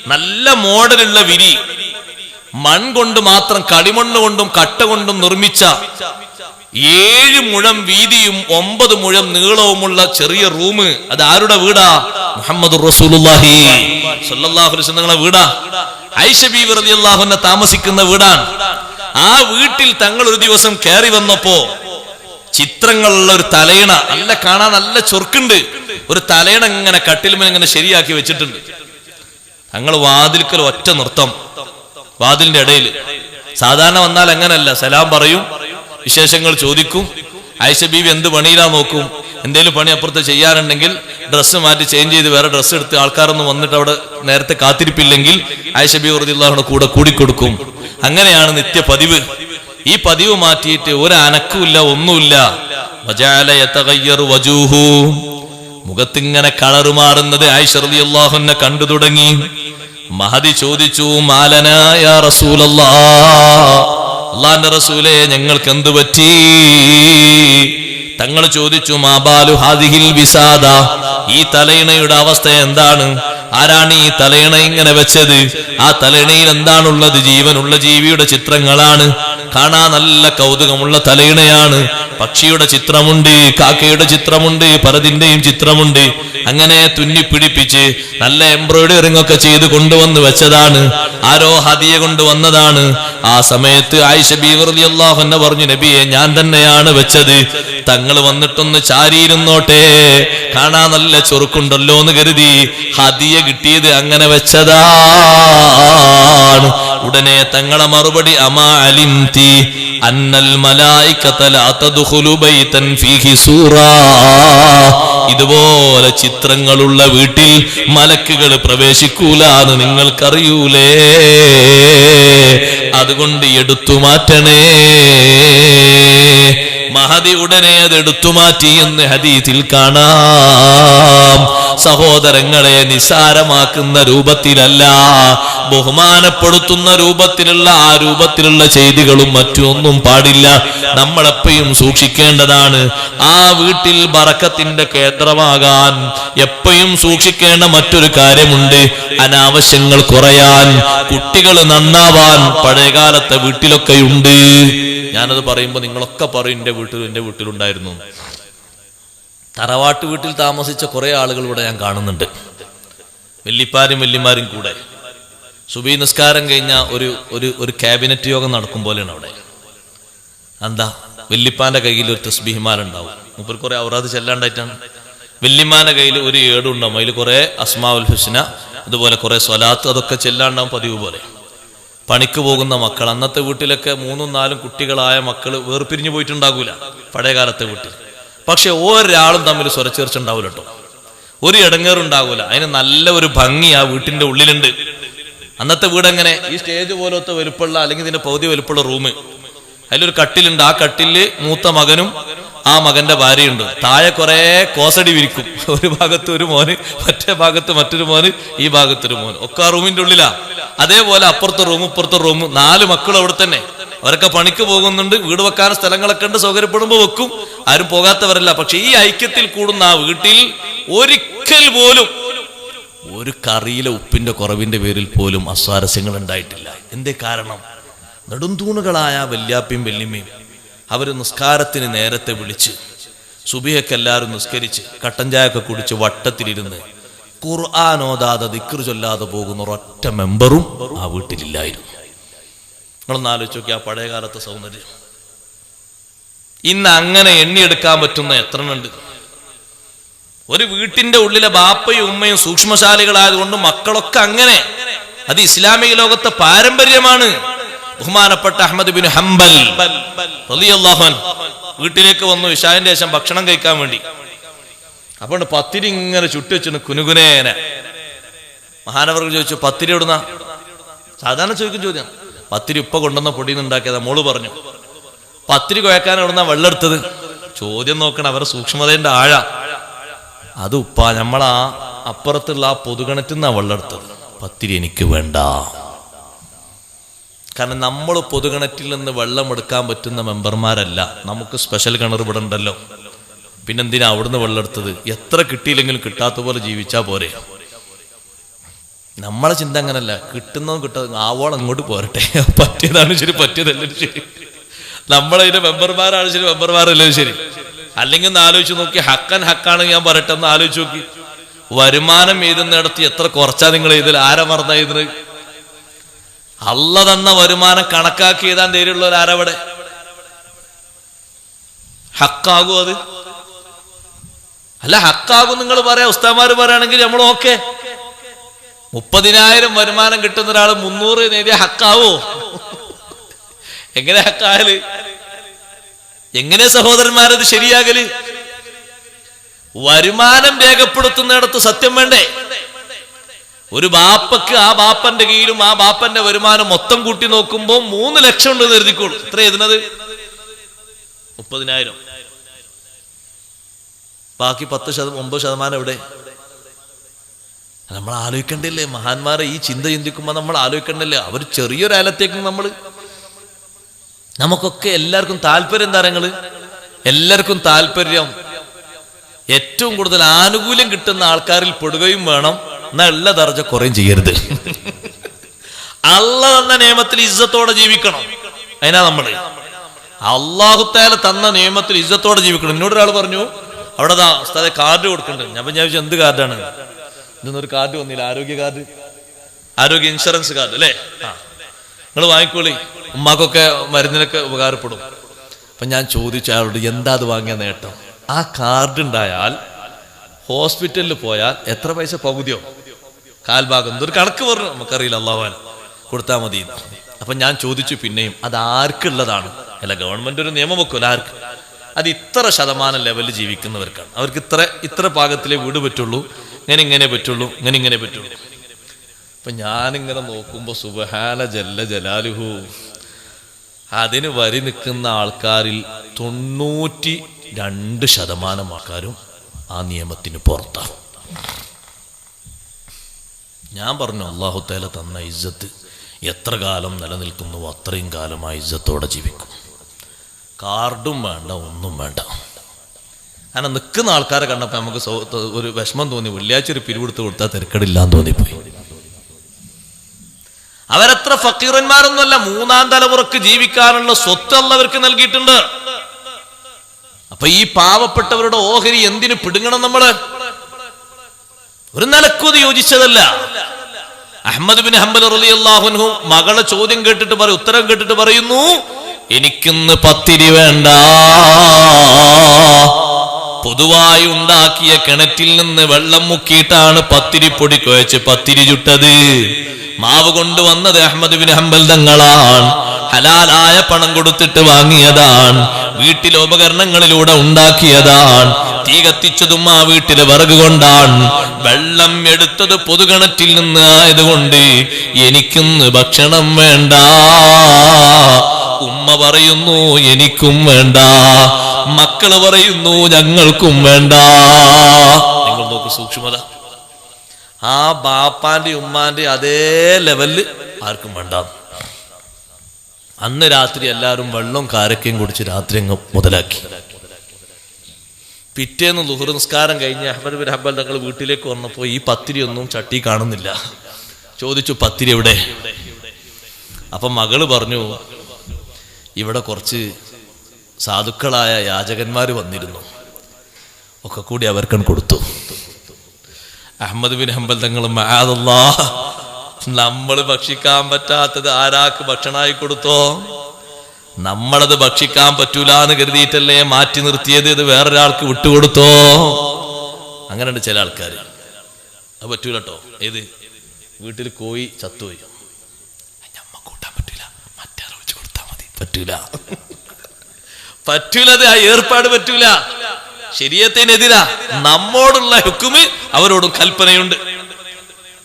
[SPEAKER 1] നല്ല മോഡലുള്ള വിരി മൺ കൊണ്ട് മാത്രം കളിമണ്ണ് കൊണ്ടും കട്ട കൊണ്ടും നിർമ്മിച്ച ഏഴ് മുഴം വീതിയും ഒമ്പത് മുഴം നീളവുമുള്ള ചെറിയ റൂം. അത് ആരുടെ വീടാ? മുഹമ്മദ് വസല്ലം നിങ്ങളെ വീടാ. ഐഷ ബീവി റളിയല്ലാഹു അൻഹ താമസിക്കുന്ന വീടാണ്. ആ വീട്ടിൽ തങ്ങൾ ഒരു ദിവസം കയറി വന്നപ്പോ ചിത്രങ്ങളുള്ള ഒരു തലയിണ നല്ല കാണാൻ നല്ല ചൊർക്കുണ്ട് ഒരു തലയിണ ഇങ്ങനെ കട്ടിലുമേൽ ഇങ്ങനെ ശരിയാക്കി വെച്ചിട്ടുണ്ട്. തങ്ങൾ വാതിൽക്കൽ ഒറ്റ നൃത്തം. വാതിലിന്റെ ഇടയിൽ. സാധാരണ വന്നാൽ അങ്ങനല്ല. സലാം പറയും വിശേഷങ്ങൾ ചോദിക്കും. ആയിഷ ബീവി എന്ത് പണിയിലാ നോക്കും? എന്തേലും പണി അപ്പുറത്ത് ചെയ്യാനുണ്ടെങ്കിൽ ഡ്രസ്സ് മാറ്റി ചേഞ്ച് ചെയ്ത് വേറെ ഡ്രസ്സ് എടുത്ത് ആൾക്കാരൊന്നും വന്നിട്ട് അവിടെ നേരത്തെ കാത്തിരിപ്പില്ലെങ്കിൽ ആയിഷ ബി വെറുതെ കൂടെ കൂടിക്കൊടുക്കും. അങ്ങനെയാണ് നിത്യ പതിവ്. ഈ പതിവ് മാറ്റിയിട്ട് ഒരു അനക്കുമില്ല ഒന്നുമില്ല. മുഖത്തിങ്ങനെ കളറ് മാറുന്നത് ആയിഷ അള്ളാഹുന്നെ കണ്ടു തുടങ്ങി. മഹതി ചോദിച്ചു മാലനായ റസൂലല്ലാ അള്ളാന്റെ റസൂലെ ഞങ്ങൾക്ക് എന്തു പറ്റി? തങ്ങൾ ചോദിച്ചു മാബാലു ഹാദിഹിൽ വിസാദ ഈ തലയിണയുടെ അവസ്ഥ എന്താണ്? ആരാണ് ഈ തലയണ ഇങ്ങനെ വെച്ചത്? ആ തലയണയിൽ എന്താണുള്ളത്? ജീവനുള്ള ജീവിയുടെ ചിത്രങ്ങളാണ്. കാണാൻ നല്ല കൗതുകമുള്ള തലയിണയാണ്. പക്ഷിയുടെ ചിത്രമുണ്ട് കാക്കയുടെ ചിത്രമുണ്ട് പലതിന്റെയും ചിത്രമുണ്ട്. അങ്ങനെ തുന്നിപ്പിടിപ്പിച്ച് നല്ല എംബ്രോയിഡറിംഗ് ഒക്കെ ചെയ്ത് കൊണ്ടുവന്ന് വെച്ചതാണ്. ആരോ ഹതിയെ കൊണ്ടുവന്നതാണ്. ആ സമയത്ത് ആയിഷ ബീവർലി അള്ളാഹുന്നെ പറഞ്ഞു നബിയെ ഞാൻ തന്നെയാണ് വെച്ചത്. തങ്ങൾ വന്നിട്ടൊന്ന് ചാരിയിരുന്നോട്ടെ. കാണാൻ നല്ല ചൊറുക്കുണ്ടല്ലോ എന്ന് കരുതി ഹദിയ കിട്ടിയത് അങ്ങനെ വെച്ചതാണ്. ഉടനെ തങ്ങളെ മറുപടി അമാ അലിംതി അന്നൽ ഇതുപോലെ ചിത്രങ്ങളുള്ള വീട്ടിൽ മലക്കുകൾ പ്രവേശിക്കൂലാന്ന് നിങ്ങൾക്കറിയൂലേ? അതുകൊണ്ട് എടുത്തു മാറ്റണേ. മഹതി ഉടനെ അത് എടുത്തു മാറ്റി എന്ന് ഹദീത്തിൽ കാണാം. സഹോദരങ്ങളെ നിസാരമാക്കുന്ന രൂപത്തിലല്ല ബഹുമാനപ്പെടുത്തുന്ന രൂപത്തിലുള്ള ആ രൂപത്തിലുള്ള ചെയ്തികളും മറ്റൊന്നും പാടില്ല. നമ്മളെപ്പോഴും സൂക്ഷിക്കേണ്ടതാണ്. ആ വീട്ടിൽ ബറക്കത്തിന്റെ കേന്ദ്രമാകാൻ എപ്പോഴും സൂക്ഷിക്കേണ്ട മറ്റൊരു കാര്യമുണ്ട്. അനാവശ്യങ്ങൾ കുറയാൻ കുട്ടികൾ നന്നാവാൻ പഴയകാലത്തെ വീട്ടിലൊക്കെ ഉണ്ട് ഞാനത് പറയുമ്പോൾ നിങ്ങളൊക്കെ പറയും എന്റെ വീട്ടിൽ എന്റെ വീട്ടിലുണ്ടായിരുന്നു. തറവാട്ട് വീട്ടിൽ താമസിച്ച കുറെ ആളുകൾ ഇവിടെ ഞാൻ കാണുന്നുണ്ട്. വെല്ലിപ്പാരും വെല്ലിമാരും കൂടെ. സുബി നിസ്കാരം കഴിഞ്ഞ ഒരു ഒരു ഒരു ക്യാബിനറ്റ് യോഗം നടക്കും പോലെയാണ് അവിടെ. എന്താ വെല്ലിപ്പാന്റെ കയ്യിൽ ഒരു തസ്ബിഹിമാലുണ്ടാവും മുപ്പർ കുറെ ഔറാദ് ചെല്ലാണ്ടായിട്ടാണ്. വെല്ലിമാന്റെ കയ്യിൽ ഒരു ഏടുണ്ടാവും. അതിൽ കുറെ അസ്മാവുൽ ഹുസ്ന അതുപോലെ കുറെ സ്വലാത്ത് അതൊക്കെ ചെല്ലാണ്ടാവും പതിവ് പോലെ. പണിക്ക് പോകുന്ന മക്കൾ. അന്നത്തെ വീട്ടിലൊക്കെ മൂന്നും നാലും കുട്ടികളായ മക്കൾ വേർപിരിഞ്ഞു പോയിട്ടുണ്ടാകൂല പഴയ കാലത്തെ വീട്ടിൽ. പക്ഷെ ഒരാളും തമ്മിൽ സ്വരച്ചേർച്ച ഉണ്ടാവില്ല കേട്ടോ ഒരു ഇടങ്ങേറുണ്ടാകൂല അതിന് നല്ല ഒരു ഭംഗി ആ വീട്ടിന്റെ ഉള്ളിലുണ്ട്. അന്നത്തെ വീട് എങ്ങനെ? ഈ സ്റ്റേജ് പോലത്തെ വലുപ്പമുള്ള അല്ലെങ്കിൽ ഇതിന്റെ പകുതി വലുപ്പമുള്ള റൂം അതിലൊരു കട്ടിലുണ്ട്. ആ കട്ടിൽ മൂത്ത മകനും ആ മകന്റെ ഭാര്യയുണ്ട്. താഴെ കുറെ കോസടി വിരിക്കും. ഒരു ഭാഗത്ത് ഒരു മോന് മറ്റേ ഭാഗത്ത് മറ്റൊരു മോന് ഈ ഭാഗത്തൊരു മോന്. ഒക്കെ ആ റൂമിന്റെ ഉള്ളിലാ. അതേപോലെ അപ്പുറത്തെ റൂം ഇപ്പുറത്തെ റൂം നാല് മക്കൾ അവിടെ തന്നെ. അവരൊക്കെ പണിക്ക് പോകുന്നുണ്ട് വീട് വെക്കാൻ സ്ഥലങ്ങളൊക്കെ ഉണ്ട് സൗകര്യപ്പെടുമ്പോൾ വെക്കും. ആരും പോകാത്തവരല്ല. പക്ഷെ ഈ ഐക്യത്തിൽ കൂടുന്ന ആ വീട്ടിൽ ഒരിക്കൽ പോലും ഒരു കറിയിലെ ഉപ്പിന്റെ കുറവിന്റെ പേരിൽ പോലും അസ്വാരസ്യങ്ങൾ ഉണ്ടായിട്ടില്ല. എന്തേ കാരണം? നെടുന്തൂണുകളായ വല്യാപ്പിയും വല്യമ്മയും അവർ നിസ്കാരത്തിന് നേരത്തെ വിളിച്ച് സുബിയൊക്കെ എല്ലാവരും നിസ്കരിച്ച് കട്ടൻ ചായൊക്കെ കുടിച്ച് വട്ടത്തിലിരുന്ന് ഖുർആാനോദാതെ ദിക്ർ ചൊല്ലാതെ പോകുന്ന ഒരൊറ്റ മെമ്പറും ആ വീട്ടിലില്ലായിരുന്നു. നിങ്ങളൊന്ന് ആലോചിച്ച് നോക്കി ആ പഴയ കാലത്തെ സൗന്ദര്യം. ഇന്ന് അങ്ങനെ എണ്ണിയെടുക്കാൻ പറ്റുന്ന എത്ര ഉണ്ട്? ഒരു വീട്ടിന്റെ ഉള്ളിലെ ബാപ്പയും ഉമ്മയും സൂക്ഷ്മശാലികളായതുകൊണ്ട് മക്കളൊക്കെ അങ്ങനെ. അത് ഇസ്ലാമിക ലോകത്തെ പാരമ്പര്യമാണ്. ബഹുമാനപ്പെട്ട അഹമ്മദ് ബിൻ ഹംബൽ വീട്ടിലേക്ക് വന്നു ഇഷാന്റെ ശേഷം ഭക്ഷണം കഴിക്കാൻ വേണ്ടി. അപ്പോൾ പത്തിരി ഇങ്ങനെ ചുട്ടുവെച്ചു കുനുകുനേനെ. മഹാനവർക്ക് ചോദിച്ചു പത്തിരി ഇടുന്ന സാധാരണ ചോദിക്കും ചോദ്യം പത്തിരി ഉപ്പ കൊണ്ടുവന്ന പൊടിയിൽ നിന്ന് ഉണ്ടാക്കിയതാ മോൾ പറഞ്ഞു പത്തിരി കുഴക്കാൻ എവിടുന്ന വെള്ളം എടുത്തത്? ചോദ്യം നോക്കണം അവരുടെ സൂക്ഷ്മതയുടെ ആഴ. അത് ഉപ്പ നമ്മളാ അപ്പുറത്തുള്ള ആ പൊതുകിണറ്റിൽ നിന്നാ വെള്ളം എടുത്തത്. പത്തിരി എനിക്ക് വേണ്ട. കാരണം നമ്മൾ പൊതുകിണറ്റിൽ നിന്ന് വെള്ളം എടുക്കാൻ പറ്റുന്ന മെമ്പർമാരല്ല. നമുക്ക് സ്പെഷ്യൽ കിണർ ഇവിടെ ഉണ്ടല്ലോ. പിന്നെന്തിനാ അവിടുന്ന് വെള്ളെടുത്തത് എത്ര കിട്ടിയില്ലെങ്കിലും കിട്ടാത്ത പോലെ ജീവിച്ചാ പോരെ. നമ്മളെ ചിന്ത അങ്ങനല്ല. കിട്ടുന്നതും കിട്ടുന്നതും ആവോളം അങ്ങോട്ട് പോരട്ടെ. പറ്റിയതാണ് ശരി പറ്റിയതല്ലേ ശരി. നമ്മളതിന്റെ മെമ്പർമാരാണ് ശരി മെമ്പർമാരല്ലേ ശരി. അല്ലെങ്കിൽ ഒന്ന് ആലോചിച്ച് നോക്കി. ഹക്കൻ ഹക്കാണ് ഞാൻ പറയട്ടെ ഒന്ന് ആലോചിച്ച് നോക്കി. വരുമാനം എഴുതുന്നിടത്ത് എത്ര കുറച്ചാ നിങ്ങൾ ഇതിൽ? ആരാ മറന്ന ഇതിന്? അല്ല തന്ന വരുമാനം കണക്കാക്കി എഴുതാൻ ധൈര്യമുള്ളവർ ആരവിടെ ഹക്കാകും അത്. അല്ല ഹക്കാകും നിങ്ങൾ പറയാ ഉസ്താമാര് പറയുകയാണെങ്കിൽ നമ്മൾ ഓക്കെ. മുപ്പതിനായിരം വരുമാനം കിട്ടുന്ന ഒരാൾ മുന്നൂറ് നേടിയ ഹക്കാവോ? എങ്ങനെ ഹക്കാകൽ എങ്ങനെ സഹോദരന്മാരത് ശരിയാകൽ? വരുമാനം രേഖപ്പെടുത്തുന്നിടത്ത് സത്യം വേണ്ടേ? ഒരു ബാപ്പക്ക് ആ ബാപ്പന്റെ കീഴിലും ആ ബാപ്പന്റെ വരുമാനം മൊത്തം കൂട്ടി നോക്കുമ്പോൾ മൂന്ന് ലക്ഷം ഉണ്ട് എന്ന് എഴുതിക്കോളൂ. എത്ര എഴുതുന്നത്? മുപ്പതിനായിരം. ബാക്കി പത്ത് ശതമാനം ഒമ്പത് ശതമാനം എവിടെ? നമ്മൾ ആലോചിക്കണ്ടില്ലേ മഹാന്മാരെ ഈ ചിന്ത ചിന്തിക്കുമ്പോൾ നമ്മൾ ആലോചിക്കണ്ടല്ലേ അവർ ചെറിയൊരു അയലത്തേക്ക് നമ്മൾ നമുക്കൊക്കെ എല്ലാവർക്കും താല്പര്യം താരങ്ങൾ എല്ലാവർക്കും താല്പര്യം ഏറ്റവും കൂടുതൽ ആനുകൂല്യം കിട്ടുന്ന ആൾക്കാരിൽ പെടുകയും വേണം. നല്ല ഉള്ള ദർജ കുറയും ചെയ്യരുത്. അള്ള തന്ന നിയമത്തിൽ ഇജ്ജത്തോടെ ജീവിക്കണം. അതിനാ നമ്മൾ. അള്ളാഹുത്താല തന്ന നിയമത്തിൽ ഇജ്ജത്തോടെ ജീവിക്കണം. എന്നോട് ഒരാൾ പറഞ്ഞു അവിടെ ഉസ്താദെ കാർഡ് കൊടുക്കണ്ടേ ഞാൻ ഞാൻ എന്ത് കാർഡാണ് ഇതൊന്നൊരു കാർഡ് വന്നില്ല ആരോഗ്യ കാർഡ്. ആരോഗ്യ ഇൻഷുറൻസ് കാർഡ് അല്ലേ? ആ. നിങ്ങൾ വാങ്ങിക്കോളി. ഉമ്മാക്കൊക്കെ മരുന്നിനൊക്കെ ഉപകാരപ്പെടും. അപ്പൊ ഞാൻ ചോദിച്ചു അയാളോട് എന്താ അത് വാങ്ങിയ നേട്ടം? ആ കാർഡ് ഉണ്ടായാൽ ഹോസ്പിറ്റലിൽ പോയാൽ എത്ര പൈസ പകുതിയോ? കാൽഭാഗം എന്തൊരു കണക്ക് പറഞ്ഞു. നമുക്കറിയില്ല അള്ളാഹാൻ കൊടുത്താൽ മതി. അപ്പൊ ഞാൻ ചോദിച്ചു പിന്നെയും അത് ആർക്കുള്ളതാണ്? അല്ല ഗവൺമെന്റ് ഒരു നിയമം വെക്കുമല്ലോ ആർക്ക്? അത് ഇത്ര ശതമാനം ലെവലിൽ ജീവിക്കുന്നവർക്കാണ്. അവർക്ക് ഇത്ര ഇത്ര ഭാഗത്തിലേ വീട് പറ്റുള്ളൂ. ഇങ്ങനെ ഇങ്ങനെ പറ്റുള്ളൂ ഇങ്ങനെ ഇങ്ങനെ പറ്റുള്ളൂ. അപ്പൊ ഞാനിങ്ങനെ നോക്കുമ്പോ സുബഹാന ജല്ല ജലാലുഹു. അതിന് വരി നിൽക്കുന്ന ആൾക്കാരിൽ തൊണ്ണൂറ്റി രണ്ട് ശതമാനം ആൾക്കാരും ആ നിയമത്തിന് പുറത്താണ് ഞാൻ പറഞ്ഞു അള്ളാഹു തേല തന്ന ഇജ്ജത്ത് എത്ര കാലം നിലനിൽക്കുന്നു അത്രയും കാലം ആ ഇജ്ജത്തോടെ ജീവിക്കും. കാർഡും വേണ്ട ഒന്നും വേണ്ട. അങ്ങനെ നിൽക്കുന്ന ആൾക്കാരെ കണ്ടപ്പോൾ നമുക്ക് ഒരു വിഷമം തോന്നി. വെള്ളിയാഴ്ച ഒരു പിരിവെടുത്ത് കൊടുത്താൽ തിരക്കടില്ലാന്ന് തോന്നിപ്പോയി. അവരത്ര ഫക്കീറന്മാരൊന്നുമല്ല മൂന്നാം തലമുറയ്ക്ക് ജീവിക്കാനുള്ള സ്വത്ത് അള്ളവർക്ക് നൽകിയിട്ടുണ്ട്. അപ്പൊ ഈ പാവപ്പെട്ടവരുടെ ഓഹരി എന്തിനു പിടുങ്ങണം നമ്മൾ? ഒരു നിലക്കും യോജിച്ചതല്ല. അഹമ്മദ് ബിൻ ഹംബൽ അള്ളാഹുനു മകളെ ചോദ്യം കേട്ടിട്ട് പറയും ഉത്തരം കേട്ടിട്ട് പറയുന്നു എനിക്കിന്ന് പത്തിരി വേണ്ട. പൊതുവായി ഉണ്ടാക്കിയ കിണറ്റിൽ നിന്ന് വെള്ളം മുക്കിയിട്ടാണ് പത്തിരി പൊടി കുഴച്ച് പത്തിരി ചുട്ടത്. മാവ് കൊണ്ടുവന്നത് അഹമ്മദ് ബിൻ ഹംബൽ തങ്ങളാണ്. ഹലാലായ പണം കൊടുത്തിട്ട് വാങ്ങിയതാണ്. വീട്ടിലെ ഉപകരണങ്ങളിലൂടെ ഉണ്ടാക്കിയതാണ്. തീ കത്തിച്ചതും ആ വീട്ടിലെ വിറക് കൊണ്ടാണ്. വെള്ളം എടുത്തത് പൊതുകിണറ്റിൽ നിന്ന് ആയതുകൊണ്ട് എനിക്കിന്ന് ഭക്ഷണം വേണ്ട. ഉമ്മ പറയുന്നു എനിക്കും വേണ്ട. മക്കൾ പറയുന്നു ഞങ്ങൾക്കും വേണ്ട. നിങ്ങൾ നോക്ക് സൂക്ഷ്മത. ആ ബാപ്പാന്റെ ഉമ്മാന്റെ അതേ ലെവലിൽ ആർക്കും വേണ്ട. അന്ന് രാത്രി എല്ലാവരും വെള്ളവും കാരക്കയും കുടിച്ച് രാത്രി അങ്ങ് മുതലാക്കി. പിറ്റേന്ന് ലുഹുർ നിസ്കാരം കഴിഞ്ഞ് അഹമ്മദ് ബിൻ ഹബ്ബൽ തങ്ങൾ വീട്ടിലേക്ക് വന്നപ്പോൾ ഈ പത്തിരി ഒന്നും ചട്ടി കാണുന്നില്ല. ചോദിച്ചു പത്തിരി എവിടെ? അപ്പൊ മകൾ പറഞ്ഞു ഇവിടെ കുറച്ച് സാധുക്കളായ യാചകന്മാർ വന്നിരുന്നു. ഒക്കെ കൂടി അവർക്കൺ കൊടുത്തു. അഹമ്മദ് ബിൻ ഹംബൽ തങ്ങൾ മഹാദല്ലാ നമ്മൾ ഭക്ഷിക്കാൻ പറ്റാത്തത് ആരാക്ക് ഭക്ഷണമായി കൊടുത്തോ? നമ്മളത് ഭക്ഷിക്കാൻ പറ്റൂല എന്ന് കരുതിയിട്ടല്ലേ മാറ്റി നിർത്തിയത്? ഇത് വേറൊരാൾക്ക് വിട്ടുകൊടുത്തോ? അങ്ങനെയുണ്ട് ചില ആൾക്കാർ അത് പറ്റൂല കേട്ടോ ഏത്? വീട്ടിൽ കോയി ചത്തുപോയി. അമ്മ കൂട്ടാൻ പറ്റൂല. മറ്റേ വെച്ച് കൊടുത്താൽ മതി. പറ്റൂല. പറ്റൂലത് ആ ഏർപ്പാട് പറ്റൂല. ശരീരത്തിനെതിരാ. നമ്മോടുള്ള ഹുക്കുമ് അവരോടും കൽപ്പനയുണ്ട്.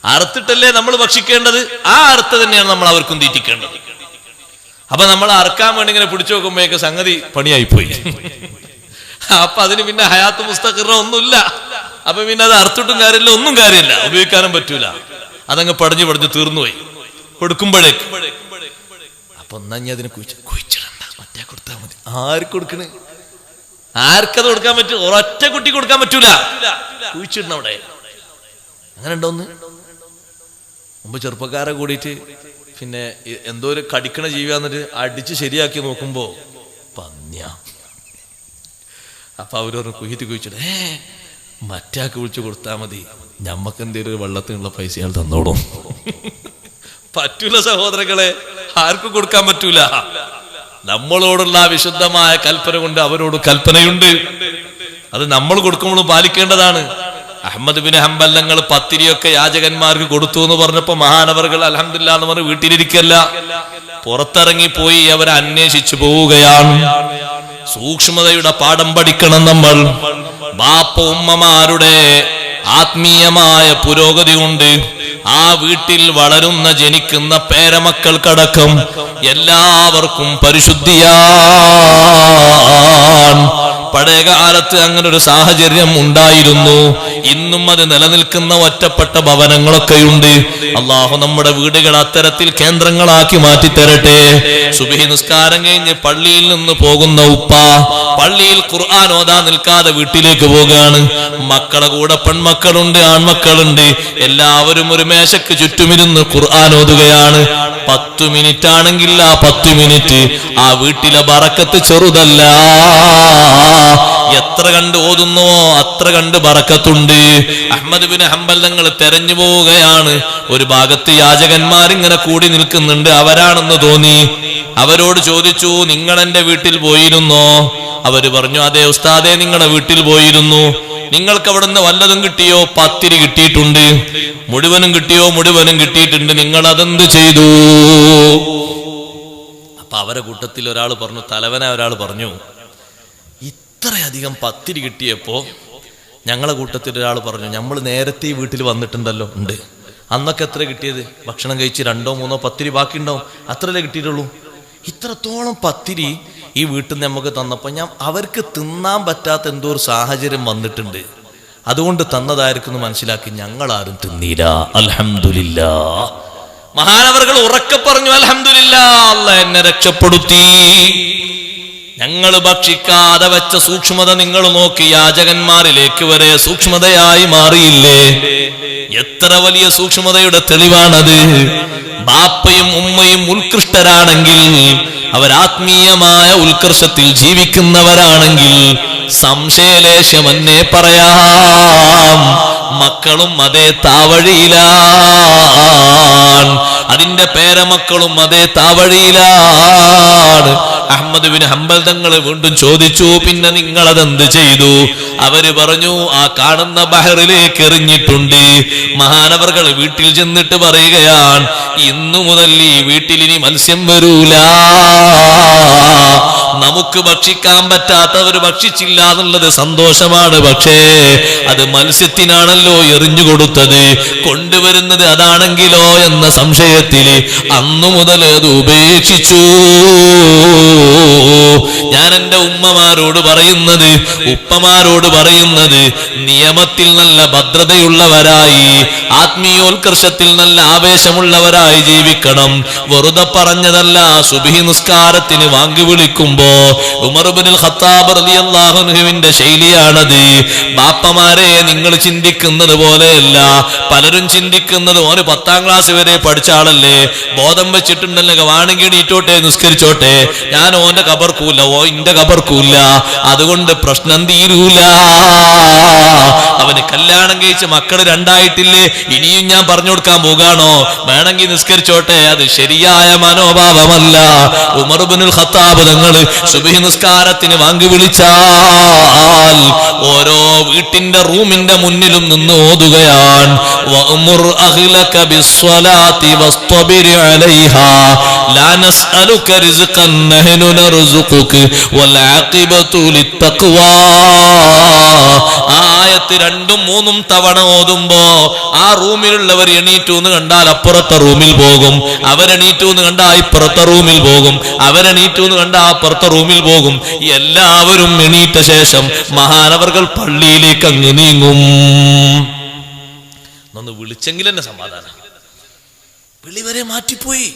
[SPEAKER 1] അറുത്തിട്ടല്ലേ നമ്മൾ ഭക്ഷിക്കേണ്ടത്? ആ അർത്ഥ തന്നെയാണ് നമ്മൾ അവർക്കും തീറ്റിക്കേണ്ടത്. അപ്പൊ നമ്മൾ അറക്കാൻ വേണ്ടി ഇങ്ങനെ പിടിച്ചു നോക്കുമ്പോഴേക്ക് സംഗതി പണിയായിപ്പോയി. അപ്പൊ അതിന് പിന്നെ ഹയാത്ത് മുസ്തഖിറ ഒന്നുമില്ല. അപ്പൊ പിന്നെ അത് അറുത്തിട്ടും കാര്യമില്ല ഒന്നും കാര്യമില്ല. ഉപയോഗിക്കാനും പറ്റൂല. അതങ്ങ് പടഞ്ഞു പടഞ്ഞു തീർന്നുപോയി. കൊടുക്കുമ്പോഴേക്ക്. അപ്പൊ ഇനി അതിനെ കുഴിച്ചു കുഴിച്ചിടണ്ട മറ്റേ കൊടുത്താൽ മതി. ആർക്ക് കൊടുക്കണ്? ആർക്കത് കൊടുക്കാൻ പറ്റും? ഒരൊറ്റ കുട്ടി കൊടുക്കാൻ പറ്റൂല. കുഴിച്ചിടണം അവിടെ. അങ്ങനെ ഉണ്ടോന്ന് മുമ്പ് ചെറുപ്പക്കാരെ കൂടിയിട്ട് പിന്നെ എന്തോ ഒരു കടിക്കണ ജീവിയാന്നിട്ട് അടിച്ച് ശരിയാക്കി നോക്കുമ്പോ പന്ന്യ. അപ്പൊ അവരൊരു കുഹിത്തി കുഴിച്ചിട്ട് ഏ മറ്റാക്ക് വിളിച്ചു കൊടുത്താൽ മതി. ഞമ്മക്ക് എന്തേലും ഒരു വെള്ളത്തിനുള്ള പൈസ തന്നോടും പറ്റൂല സഹോദരങ്ങളെ. ആർക്കും കൊടുക്കാൻ പറ്റൂല. നമ്മളോടുള്ള വിശുദ്ധമായ കൽപ്പന കൊണ്ട് അവരോട് കൽപ്പനയുണ്ട്. അത് നമ്മൾ കൊടുക്കുമ്പോൾ പാലിക്കേണ്ടതാണ്. അഹമ്മദ് ബിൻ ഹംബല്ലങ്ങൾ പത്തിരിയൊക്കെ യാചകന്മാർക്ക് കൊടുത്തു എന്ന് പറഞ്ഞപ്പോ മഹാനവറുകൾ അലഹമില്ല എന്ന് പറഞ്ഞ് വീട്ടിലിരിക്കല്ല. പുറത്തിറങ്ങി പോയി അവരെ അന്വേഷിച്ചു പോവുകയാണ്. സൂക്ഷ്മതയുടെ പാഠം പഠിക്കണം നമ്മൾ. ബാപ്പ ഉമ്മമാരുടെ ആത്മീയമായ പുരോഗതി ഉണ്ട്. ആ വീട്ടിൽ വളരുന്ന ജനിക്കുന്ന പേരമക്കൾക്കടക്കം എല്ലാവർക്കും പരിശുദ്ധിയാൻ പഴയ കാലത്ത് അങ്ങനെ ഒരു സാഹചര്യം ഉണ്ടായിരുന്നു. ഇന്നും അത് നിലനിൽക്കുന്ന ഒറ്റപ്പെട്ട ഭവനങ്ങളൊക്കെ ഉണ്ട് അള്ളാഹു നമ്മുടെ വീടുകൾ അത്തരത്തിൽ കേന്ദ്രങ്ങളാക്കി മാറ്റി തരട്ടെ സുബിഹി നിസ്കാരം കഴിഞ്ഞ് പള്ളിയിൽ നിന്ന് പോകുന്ന ഉപ്പ പള്ളിയിൽ ഖുർആൻ ഓതാ നിൽക്കാതെ വീട്ടിലേക്ക് പോകുകയാണ് മക്കളെ കൂടെ പെൺമക്കളുണ്ട് ആൺമക്കളുണ്ട്. എല്ലാവരും ഒരു മേശക്ക് ചുറ്റുമിരുന്ന് ഖുർആൻ ഓതുകയാണ്. പത്തു മിനിറ്റ് ആണെങ്കിൽ ആ പത്തു മിനിറ്റ് ആ വീട്ടിലെ ബറക്കത്ത് ചെറുതല്ല. എത്ര കണ്ട് ഓതുന്നുവോ അത്ര കണ്ട് ബറക്കത്തുണ്ട്. അഹമ്മദ് ബിൻ ഹംബൽ തങ്ങൾ തെരഞ്ഞു പോവുകയാണ്. ഒരു ഭാഗത്ത് യാചകന്മാർ ഇങ്ങനെ കൂടി നിൽക്കുന്നുണ്ട്. അവരാണെന്ന് തോന്നി. അവരോട് ചോദിച്ചു നിങ്ങൾ എന്റെ വീട്ടിൽ പോയിരുന്നോ? അവർ പറഞ്ഞു അതെ ഉസ്താദെ നിങ്ങളുടെ വീട്ടിൽ പോയിരുന്നു. നിങ്ങൾക്ക് അവിടുന്ന് വല്ലതും കിട്ടിയോ? പത്തിരി കിട്ടിയിട്ടുണ്ട്. മുഴുവനും കിട്ടിയോ? മുഴുവനും കിട്ടിയിട്ടുണ്ട്. നിങ്ങൾ അതെന്ത് ചെയ്തു? അപ്പൊ അവരെ കൂട്ടത്തിൽ ഒരാൾ പറഞ്ഞു തലവനെ ഒരാൾ പറഞ്ഞു ഇത്രയധികം പത്തിരി കിട്ടിയപ്പോൾ ഞങ്ങളെ കൂട്ടത്തിൽ ഒരാൾ പറഞ്ഞു നമ്മൾ നേരത്തെ ഈ വീട്ടിൽ വന്നിട്ടുണ്ടല്ലോ. ഉണ്ട്. അന്നൊക്കെ എത്ര കിട്ടിയത്? ഭക്ഷണം കഴിച്ച് രണ്ടോ മൂന്നോ പത്തിരി ബാക്കിയുണ്ടാവും. അത്രയല്ലേ കിട്ടിയിട്ടുള്ളൂ? ഇത്രത്തോളം പത്തിരി ഈ വീട്ടിൽ നിന്ന് നമുക്ക് തന്നപ്പോൾ ഞാൻ അവർക്ക് തിന്നാൻ പറ്റാത്ത എന്തോ ഒരു സാഹചര്യം വന്നിട്ടുണ്ട്. അതുകൊണ്ട് തന്നതായിരിക്കും എന്ന് മനസ്സിലാക്കി ഞങ്ങൾ ആരും തിന്നീല അലഹമില്ല മഹാനവറുകൾ ഉറക്കെ പറഞ്ഞു അലഹമില്ല അല്ല എന്നെ രക്ഷപ്പെടുത്തി. ഞങ്ങൾ ഭക്ഷിക്കാതെ വെച്ച സൂക്ഷ്മത നിങ്ങൾ നോക്കി യാചകന്മാരിലേക്ക് വരെ സൂക്ഷ്മതയായി മാറിയില്ലേ? എത്ര വലിയ സൂക്ഷ്മതയുടെ തെളിവാണത്? ബാപ്പയും ഉമ്മയും ഉത്കൃഷ്ടരാണെങ്കിൽ അവരാത്മീയമായ ഉത്കർഷത്തിൽ ജീവിക്കുന്നവരാണെങ്കിൽ സംശയലേശമെന്നെ പറയാം. മക്കളും അതേ താവഴിയിലാണ്. അതിന്റെ പേരമക്കളും അതേ താവഴിയിലാണ്. അഹമ്മദ് ബിൻ ഹംബൽ തങ്ങൾ വീണ്ടും ചോദിച്ചു പിന്നെ നിങ്ങൾ അതെന്ത് ചെയ്തു? അവർ പറഞ്ഞു ആ കാണുന്ന ബഹറിലേക്ക് എറിഞ്ഞിട്ടുണ്ട്. മഹാനവർകൾ വീട്ടിൽ ചെന്നിട്ട് പറയുകയാണ് ഇന്നു മുതൽ ഈ വീട്ടിൽ ഇനി മത്സ്യം വരൂല. നമുക്ക് ഭക്ഷിക്കാൻ പറ്റാത്തവർ ഭക്ഷിച്ചില്ല എന്നുള്ളത് സന്തോഷമാണ്. പക്ഷേ അത് മത്സ്യത്തിനാണല്ലോ എറിഞ്ഞു കൊടുത്തത്. കൊണ്ടുവരുന്നത് അതാണെങ്കിലോ എന്ന സംശയത്തിൽ അന്നു മുതൽ അത് ഉപേക്ഷിച്ചു. ഞാൻ എന്റെ ഉമ്മമാരോട് പറയുന്നത് ഉപ്പമാരോട് പറയുന്നത് നിയമത്തിൽ നല്ല ഭദ്രതയുള്ളവരായി ആത്മീയോത്കർഷത്തിൽ നല്ല ആവേശമുള്ളവരായി ജീവിക്കണം. വെറുതെ പറഞ്ഞതല്ല സുബഹി നിസ്കാരത്തിന് വാങ്ങി വിളിക്കുമ്പോ ഖത്താബ് ശൈലിയാണത്. ബാപ്പമാരെ നിങ്ങൾ ചിന്തിക്കുന്നത് പോലെയല്ല. പലരും ചിന്തിക്കുന്നത് ഓന് പത്താം ക്ലാസ് വരെ പഠിച്ച ആളല്ലേ? ബോധം വെച്ചിട്ടുണ്ടല്ലോ വാണെങ്കിൽ ഇട്ടോട്ടെ നിസ്കരിച്ചോട്ടെ. ഞാൻ ഓന്റെ കബർക്കൂല ഓ ഇന്റെ കബർക്കൂല അതുകൊണ്ട് പ്രശ്നം തീരൂല. അവന് കല്യാണം കഴിച്ച് മക്കൾ രണ്ടായിട്ടില്ലേ? ഇനിയും ഞാൻ പറഞ്ഞു കൊടുക്കാൻ പോകാണോ? വേണമെങ്കിൽ നിസ്കരിച്ചോട്ടെ അത് ശരിയായ മനോഭാവമല്ല. ഉമർബിനുൽ ഖത്താബ് തങ്ങൾ സുബഹി നിസ്കാരത്തിന് വാങ്ങി വിളിച്ചാൽ ഓരോ വീട്ടിന്റെ റൂമിന്റെ മുന്നിലും നിന്ന് ഓതുകയാണ്. ആ ആയത്ത് രണ്ടും മൂന്നും തവണ ഓതുമ്പോ ആ റൂമിലുള്ളവർ എണീറ്റു എന്ന് കണ്ടാൽ അപ്പുറത്തെ റൂമിൽ പോകും. അവരെണീറ്റു എന്ന് കണ്ടാൽ ഇപ്പുറത്തെ റൂമിൽ പോകും. അവരെണീറ്റു എന്ന് കണ്ടാൽ അപ്പുറത്തെ റൂമിൽ പോകും. എല്ലാവരും എണീറ്റ ശേഷം മഹാനവർകൾ പള്ളിയിലേക്ക് അങ്ങ് നീങ്ങും. ഒന്ന് വിളിച്ചെങ്കിൽ എന്നെ സമാധാനം വിളിവരെ മാറ്റിപ്പോയി.